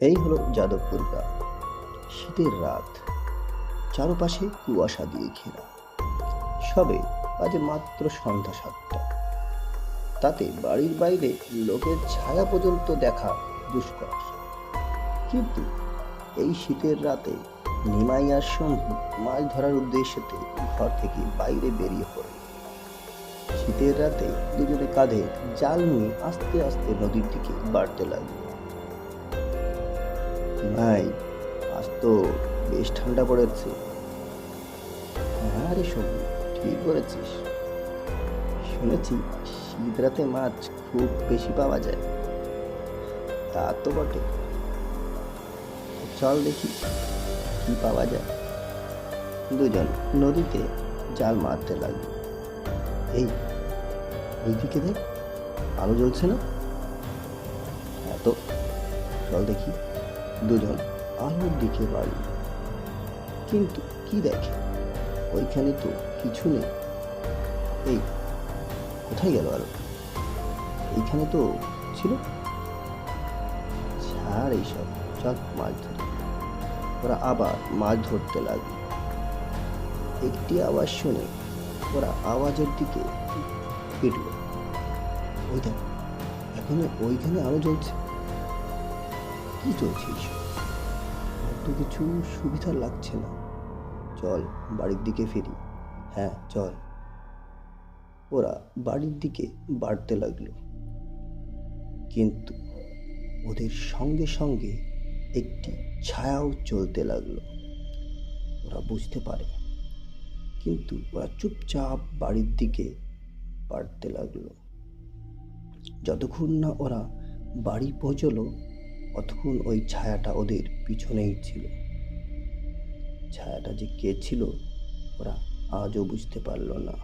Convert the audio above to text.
এই হলো যাদবপুর গ্রাম শীতের রাত, চারপাশে কুয়াশা দিয়ে ঘেরা। সবে বাজে মাত্র সন্ধ্যা সাতটা। তাতে বাড়ির বাইরে লোকের ছায়া পর্যন্ত দেখা দুষ্কর। কিন্তু এই শীতের রাতে নিমাই আর শম্ভু মাছ ধরার উদ্দেশ্যে ঘর থেকে বাইরে বেরিয়ে পড়ে। শীতের রাতে দুজনে কাঁধে জাল নিয়ে আস্তে আস্তে নদীর দিকে বাড়তে লাগল। ভাই আজ তো বেশ ঠান্ডা পড়েছে। হ্যাঁ রে শম্ভু ঠিক বলেছিস। শুনেছি শীত রাতে মাছ খুব বেশি পাওয়া যায়। তা তো বটে। চল দেখি কি পাওয়া যায়। দুজন নদীতে জাল মারতে লাগল। এই ওইদিকে দেখ, আলো জ্বলছে না? এত তো, চল দেখি। দুজন আলোর দিকে বাড়ি। কিন্তু কি দেখে? ওইখানে তো কিছু নেই। এই, কোথায় গেল আলো এইখানে তো ছিল? ছাড় এইসব, চল মাছ ধরি। ওরা আবার মাছ ধরতে লাগল। একটি আওয়াজ শুনে ওরা আওয়াজের দিকে ফিরল। ওই দেখ, এখন ওইখানে আলো জ্বলছে। কি চলছে এইসব? তো কিছু সুবিধা লাগছে না। চল, বাড়ির দিকে ফিরি। হ্যাঁ চল। ওরা বাড়ির দিকে বাড়তে লাগল। কিন্তু ওদের সঙ্গে সঙ্গে একটি ছায়াও চলতে লাগল। ওরা বুঝতে পারে। কিন্তু ওরা চুপচাপ বাড়ির দিকে বাড়তে লাগল। যতক্ষণ না ওরা বাড়ি পৌঁছলো ততক্ষণ ওই ছায়াটা ওদের পিছনেই ছিল। ছায়াটা যে কে ছিল, ওরা আজও বুঝতে পারল না।